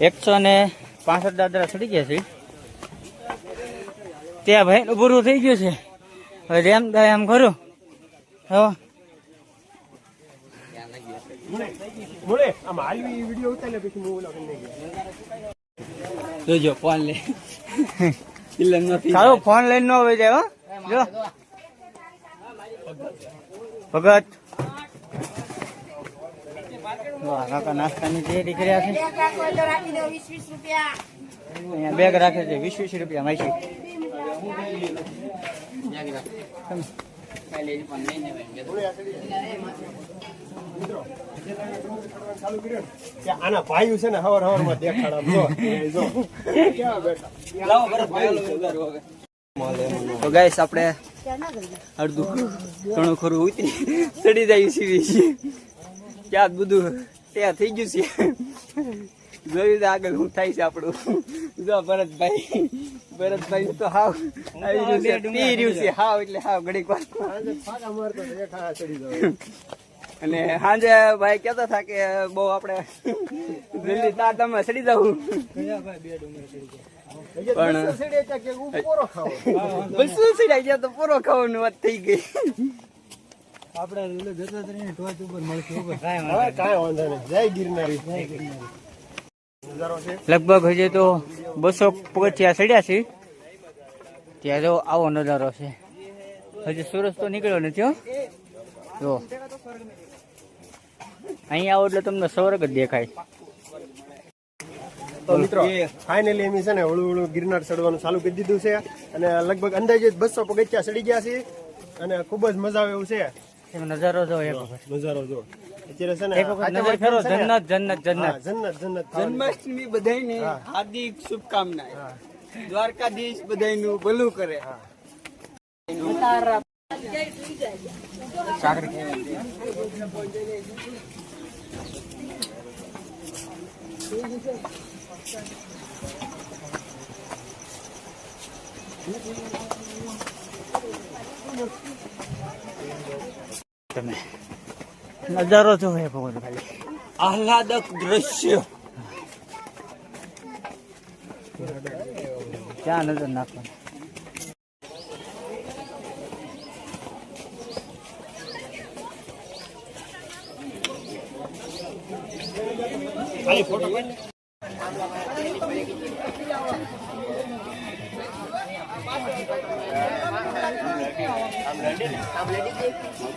એકસો ને પાસઠ દાદરા ચડી ગયા છે. ત્યાં ભાઈ પૂરું થઈ ગયું છે. હવે રેમ થાય એમ ખરું. હું. જોજો ફોન લે. નથી. સારું ફોન લઈને ન હોય જાય હો. જો. ભગત. કાકા નાસ્તાની તૈયારી કર્યા છે. અહીંયા બેગ રાખે છે વીસ વીસ રૂપિયા માસી. ચાલુ કર્યો ને, કે આના ભાઈ છે ને હવાર હવારમાં દેખાડ તો ગાઈસ આપણે અડધું ઘણું ખરું ઉતરી ચડી જાય સીવી છીએ ક્યાં બધું ત્યાં થઈ ગયું છે. જોયું આગળ શું થાય છે આપણું. જો ભરતભાઈ ભરતભાઈ તો હાવ આવી રહ્યું છે પી રહ્યું છે હાવ એટલે હાવ ઘડીક વાર. અને સાંજે ભાઈ કેતા હતા કે બહુ આપણે દિલ્હી તાર તમે ચડી જવું પણ- બસો સીડે ત્યાં ચડાઈ ગયા તો પૂરો ખાવાનું વાત થઈ ગઈ. આપણે જતા રહીને ટોચ ઉપર મળશે ઉપર હવે કાંઈ વાંધો નહીં. જય ગિરનારી. લગભગ હજી તો બસો પગથિયા ચડ્યા છે. ત્યાં જો આવો નજારો છે. હજી સૂરજ તો નીકળ્યો નથી હો. જો. અહીં આવો એટલે તમને સ્વર્ગ જ દેખાય. તો મિત્રો ફાઇનલી એમ છે ને હળું હળું ગિરનાર ચડવાનું ચાલુ કરી દીધું છે. અને લગભગ અંદાજે બસો પગથિયા ચડી ગયા છે. અને ખૂબ જ મજા આવે એવું છે. નજારો જો એક વખત. નજારો જો અત્યારે છે ને એક વખત નજર ફેરો જન્નત જન્નત જન્નત. જન્નત જન્નત જન્માષ્ટમી બધાને હાર્દિક શુભકામના દ્વારકાધીશ બધાનું ભલું કરે. તમે. નજારો જો હે ભગવાન ખાલી. આહલાદક દ્રશ્ય. ક્યાં નજર નાખવાની? ખાલી ફોટો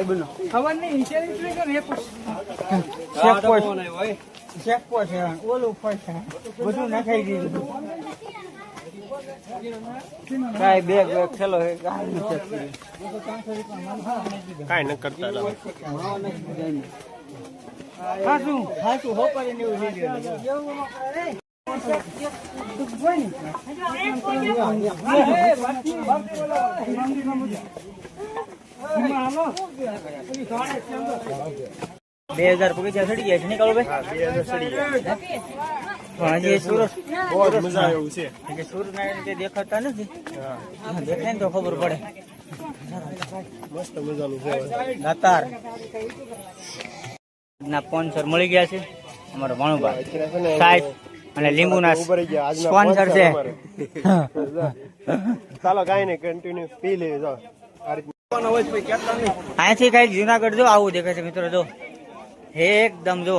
ઉતારે ચેક પોસ્ટ ચેક પોસ્ટ ઓલું પોસ્ટ બધું નખાઈ દીધું કાઈ બેગ બેગ ખેલો છે કાંઈ ચેક કરી કાઈ ન કરતા રહો. હાચું હો હોપારી ને એવું થઈ ગયું બે હજાર પગી ત્યાં સડી ગયા છે. નીકળો ભાઈ. હજી સુરત દેખાતા નથી. દેખાય ને તો ખબર પડે. મસ્ત મજાનું છે દાતાર. ના સ્પોન્સર મળી ગયા છે. અમારો ભાણુભા અત્યારે છે ને સાહેબ અને લીંબુ ના સ્પોન્સર છે. ચાલો કાંઈ નહીં કન્ટિન્યુ પી લેજો. અહીંયાથી કંઈક જુનાગઢ જો આવું દેખાય છે મિત્રો જો. એકદમ જો.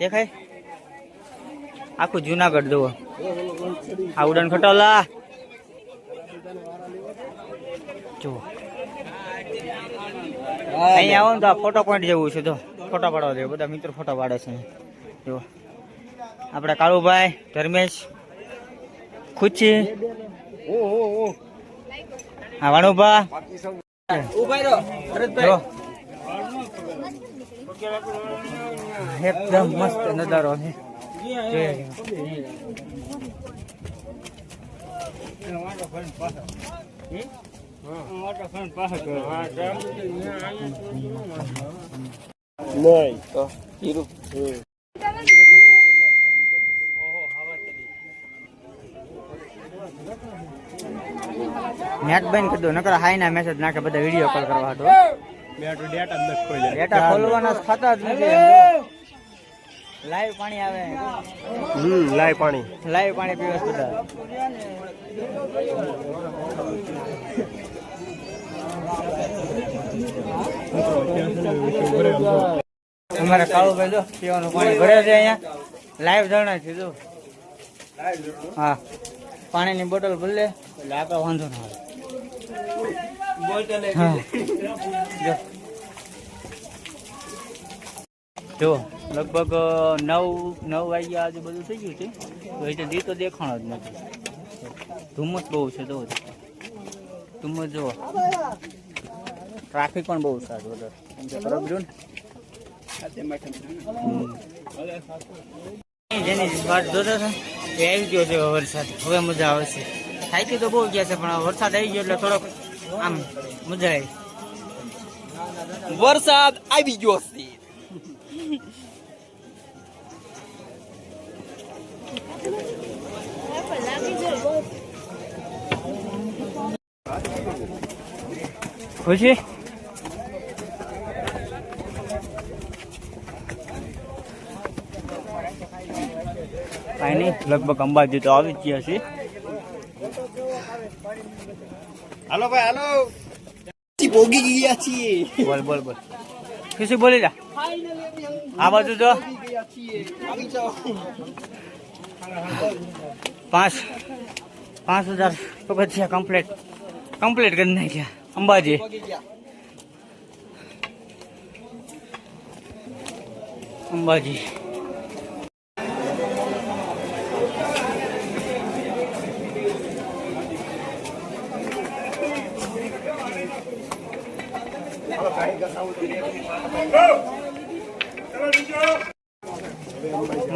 દેખાય? આખું જુનાગઢ જુઓ. આ ઉડાન ખટોલા. જુઓ. અહીંયા આવો ને તો આ ફોટો પોઈન્ટ જેવું છે જો. ફોટો પાડવા દેવો બધા મિત્રો ફોટો પાડે છે. જુઓ. આપણા કાળુભાઈ ધર્મેશ ખુશી હા વાણુભા. એકદમ મસ્ત નજારો છે. નહીં. તો હીરું. નેટ બંધ કરી દો નકર હાઈ ના મેસેજ નાખે બધા વીડિયો કોલ કરવા હતો ડેટા ખોલવાના થતા જ નથી લાઈવ પાણી આવે. હમ લાઈવ પાણી. લાઈવ પાણી પીવે છે બધા. અમારે કાળુભાઈ જો પીવાનું પાણી ભરે છે અહીંયા. લાઈવ ધરણા છે જો. હા. પાણીની બોટલ ભલે એટલે આપણે વાંધો ના આવે. જો. લગભગ નવ નવ વાગ્યા આજે બધું થઈ ગયું છે, તો એટલે દી તો દેખાણો જ નથી. ધુમ્મસ બહુ છે તો ધુમ્મસ જુઓ. ટ્રાફિક પણ બહુ સારું બરાબર જો ને? જેની વાત જોતો છે એ આવી ગયો છે વરસાદ. હવે મજા આવશે થાકી તો બહુ ગયા છે પણ વરસાદ આવી ગયો એટલે થોડોક આમ મજા આવી. વરસાદ આવી ગયો છે. ખુશી? કાંઈ નહીં લગભગ અંબાજી તો આવી જ ગયા છે હાલો ભાઈ હાલો. ભોગી ગયા છીએ. બોલ બોલ બોલ. ખુશી બોલી જા. આ બાજુ જો. પાંચ પાંચ હજાર પગથિયા કમ્પ્લીટ કમ્પ્લીટ કરી નાખ્યા. અંબાજી. અંબાજી.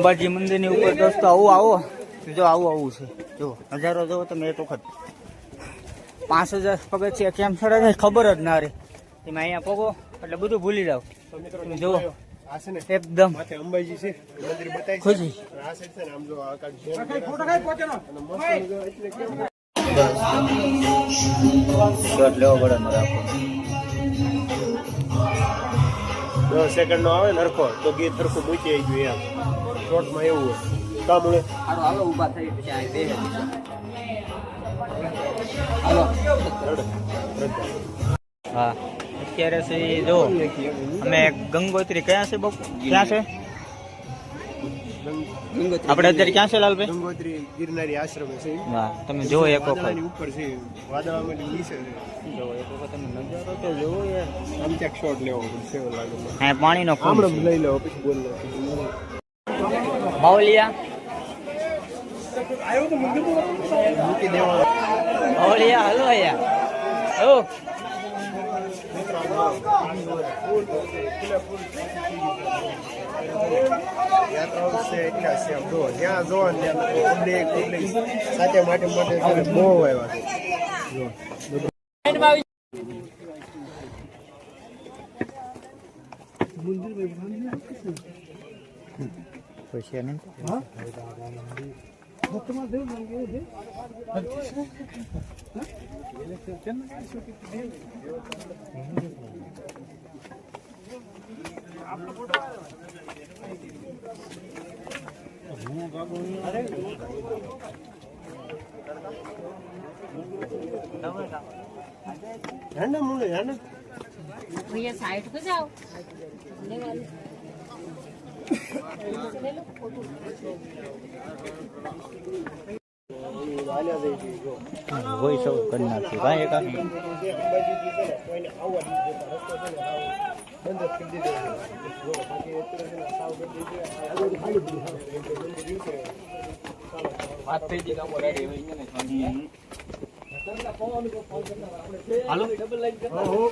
અંબાજી મંદિરની ઉપર રસ્તો આવો આવો. જો આવું આવું છે. જો નજારો જોવો તમે એક વખત. પાંચ હજાર પગથિયા કેમ છે ખબર જ ના રહે. તમે અહીંયા પગો એટલે બધું ભૂલી જાઓ. તો તમે જુઓ. આ છે ને એકદમ. અંબાજી છે. મંદિર બતાવી છે. ખુશી. લેવો પડે મારે દસ સેકન્ડ નો. આવે ને હરખો તો ગીત હરખું મૂકી આવી ગયું એમ. શોર્ટમાં એવું હોય. કામ મળે હાલો હાલો ઊભા થઈ પછી આ બે. હાલો. હા. અત્યારે છે જો અમે ગંગોત્રી ક્યાં છે બાપુ? ક્યાં છે? આપણે અત્યારે ક્યાં છે લાલભાઈ? ગંગોત્રી ગિરનારી આશ્રમ છે. હા તમે જો એક વખત. ઉપર છે વાદળામાં નીચે છે. જો એક વખત તમે નજારો તો જોવો યાર. આમ ચેક શોટ લેવો પડશે લાગે હા પાણીનો ખૂણ લઈ લેવો પછી બોલ લો દેવાનો બાવલિયા હલો પબ્લિક પબ્લિક સાથે માટે માટે બહુ આવ્યા છે ரெண்டு மூணு ரெண்டு भैया साइड को जाओ હોય સૌ કરી નાખ્યું ભાઈ એક અંબાજી છે ને કોઈને આવવા જ નથી દેતા. રસ્તો છે ને સાવ બંધ જ કરી દીધો છે. જો બાકી અત્યારે છે ને સાવ બંધ થઈ ગયા. આ બધું ખાલી જ છે. કેમ કે મંદિર છે. વાત થઈ ગઈ કામ રેડી હોય ને હાલો ઓહો.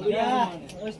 હા, આડો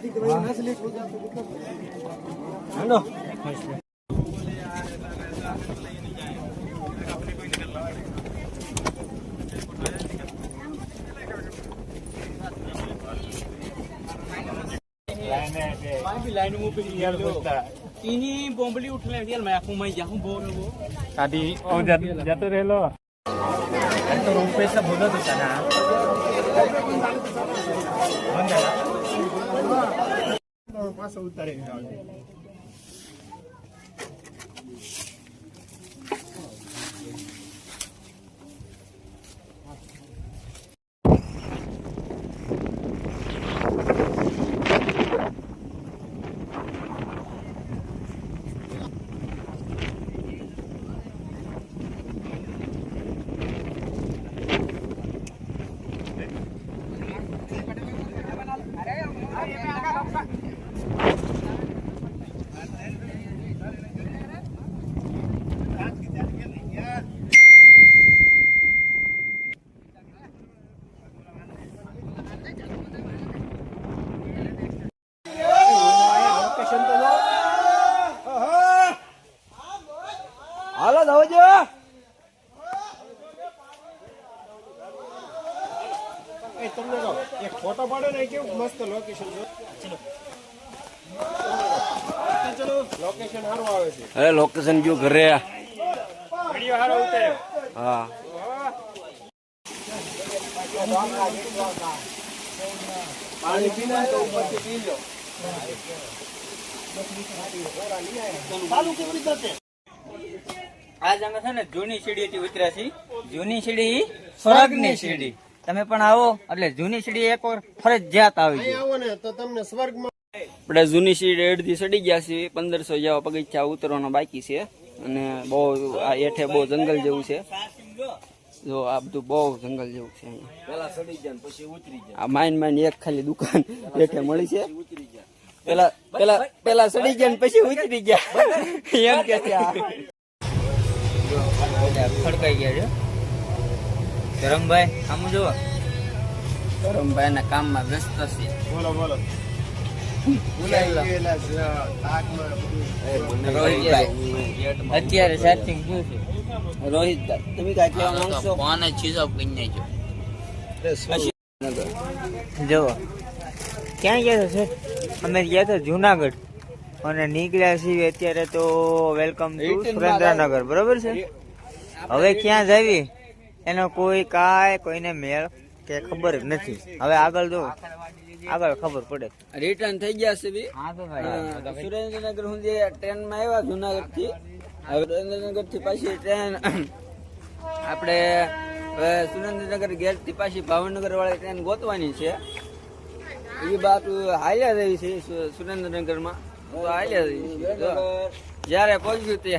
દીકરો. તો આમ અહીંથી પાછું. ઓમ ને કાંક એનું ખાલી. ઉપર હું લઈ જાઉં. આમ જ આવે આમ જ હાલો. તો રૂમ પૈસા બોલો તો તને પાછો ઉતારી હાલો ધવજો એ તમને કહો એક ફોટો પાડો ને એ કેવું મસ્ત લોકેશન છે ચલો લોકેશન સારું આવે છે અરે લોકેશન જો ઘરે વીડિયો સારો ઉતાર્યો. હા. પાણી પીને તો ઉપરથી પી લો. આજ અમે છે ને જૂની સીડીથી ઉતર્યા છીએ. જૂની સીડી સ્વર્ગની સીડી. તમે પણ આવો એટલે જૂની સીડી એક વાર ફરજિયાત આવી આવો ને તો તમને સ્વર્ગમાં આપણે જૂની સીટ એડથી સડી ગયા છે પંદરસો જેવા પગથિયા ઉતરવાનો બાકી છે. અને બહુ આ હેઠે બહુ જંગલ જેવું છે. જો આ બધું બહુ જંગલ જેવું છે આ માઇન માઇન એક ખાલી દુકાન હેઠે મળી છે. પેલા પેલા પેલા સડી ગયા ને પછી ઉતરી ગયા. એમ કે છે ખડકાઈ ગયા છે. ધરમભાઈ આમ જુઓ ધરમભાઈ ના કામમાં વ્યસ્ત છે. બોલો બોલો. અત્યારે સેટિંગ શું છે? રોહિત તમે કાંઈ કહેવા માંગશો? જો ક્યાં ગયા છે અમે ગયા હતા જુનાગઢ. અને નીકળ્યા છીએ અત્યારે તો વેલકમ ટુ સુરેન્દ્રનગર. બરોબર છે? હવે ક્યાં જવી? એનો કોઈ કાંઈ કોઈને મેળ કે ખબર જ નથી. હવે આગળ જો આગળ ખબર પડે. રિટર્ન થઈ ગયા છે બી. હા હા, સુરેન્દ્રનગર સુધી ટ્રેનમાં આવ્યા જુનાગઢથી હવે સુરેન્દ્રનગરથી પાછી ટ્રેન આપણે હવે સુરેન્દ્રનગર ગેટથી પાછી ભાવનગર વાળી ટ્રેન ગોતવાની છે. એ બાત હાલ્યા રહી છે સુરેન્દ્રનગરમાં. સુરેન્દ્રનગરમાં હાલ્યા રહી છે. જો, જ્યારે પહોંચ્યું તે